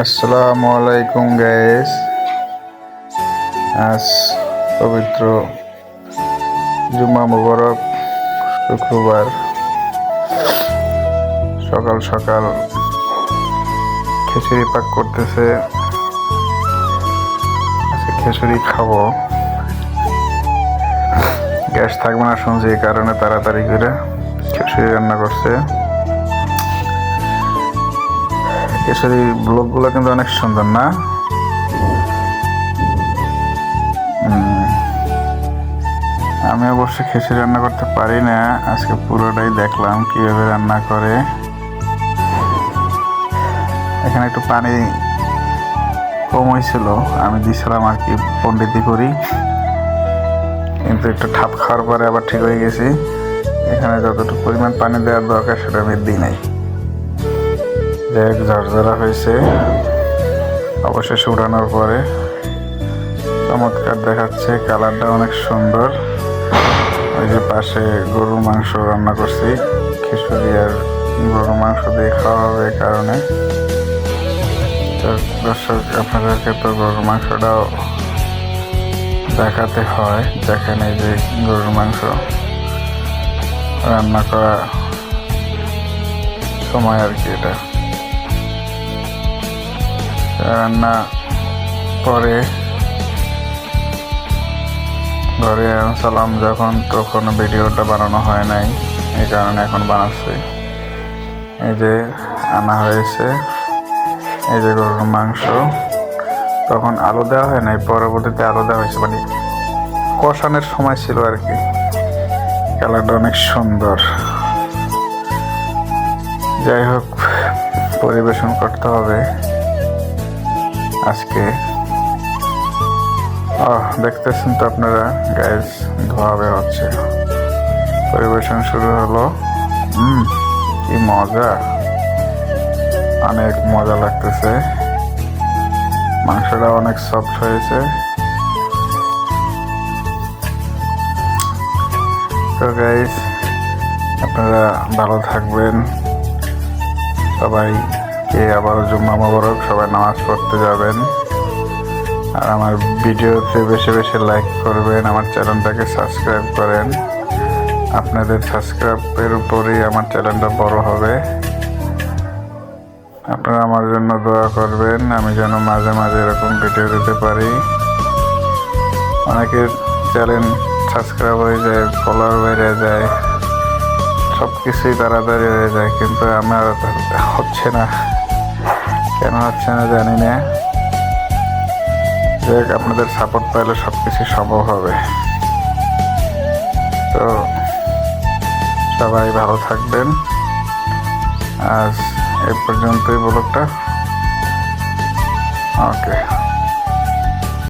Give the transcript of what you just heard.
আসসালামু আলাইকুম গ্যাস আজ পবিত্র জুম্মা মুবারক শুক্রবার। সকাল সকাল খিচুড়ি পাক করতেছে। খিচুড়ি খাব। গ্যাস থাকবে না শুনছি, এই কারণে তাড়াতাড়ি করে খিচুড়ি রান্না করছে। কেশরী ব্লগগুলো কিন্তু অনেক সুন্দর, না? আমি অবশ্য খিচুড়ি রান্না করতে পারি না। আজকে পুরোটাই দেখলাম কীভাবে রান্না করে। এখানে একটু পানি কম হয়েছিল। আমি দিছিলাম আর কি পন্ডিতি করি। কিন্তু একটু ঠাপ খাওয়ার পরে আবার ঠিক হয়ে গেছি। এখানে যতটুকু পরিমাণ পানি দেওয়ার দরকার সেটা আমি দিই নাই। দেখ ঝরঝরা হয়েছে। অবশেষে উঠানোর পরে চমৎকার দেখাচ্ছে, কালারটা অনেক সুন্দর। ওই যে পাশে গরুর মাংস রান্না করছি, খিচুড়ি আর গরুর মাংস দিয়ে খাওয়া হবে কারণে। দর্শক, আপনাদেরকে তো গরুর মাংসটাও দেখাতে হয়, দেখেন এই যে গরুর মাংস রান্না করা সময় আর কি এটা। রান্না পরে ঘরে সালাম যখন, তখন ভিডিওটা বানানো হয় নাই, এই কারণে এখন বানাচ্ছি। এই যে আনা হয়েছে, এই যে গরুর মাংস। তখন আলু দেওয়া হয় নাই, পরবর্তীতে আলু দেওয়া হয়েছে মানে কষানোর সময় ছিল আর কি। কালারটা অনেক সুন্দর। যাই হোক, পরিবেশন করতে হবে। আজকে। দেখতেছেন তো আপনারা গ্যাস ধোয়া হচ্ছে। পরিবেশন শুরু হলো। হুম কি মজা। অনেক মজা লাগতেছে। মাংসটা অনেক সফট হয়েছে। তো গাইস আপনারা ভালো থাকবেন। সবাই কে আবার জুম্মা মোবারক, সবাই নামাজ পড়তে যাবেন। আর আমার ভিডিওতে বেশি বেশি লাইক করবেন, আমার চ্যানেলটাকে সাবস্ক্রাইব করেন। আপনাদের সাবস্ক্রাইবের উপরেই আমার চ্যানেলটা বড় হবে। আপনারা আমার জন্য দোয়া করবেন, আমি যেন মাঝে মাঝে এরকম ভিডিও দিতে পারি। অনেকের চ্যানেল সাবস্ক্রাইব হয়ে যায় ফলোয়ার বেড়ে যায় সব কিছুই তাড়াতাড়ি হয়ে যায়, কিন্তু আমার হচ্ছে না। কেন হচ্ছে না জানি না। যাই হোক, আপনাদের সাপোর্ট পাইলে সব কিছু সম্ভব হবে। তো সবাই ভালো থাকবেন। আজ এ পর্যন্তই বলকটা ওকে।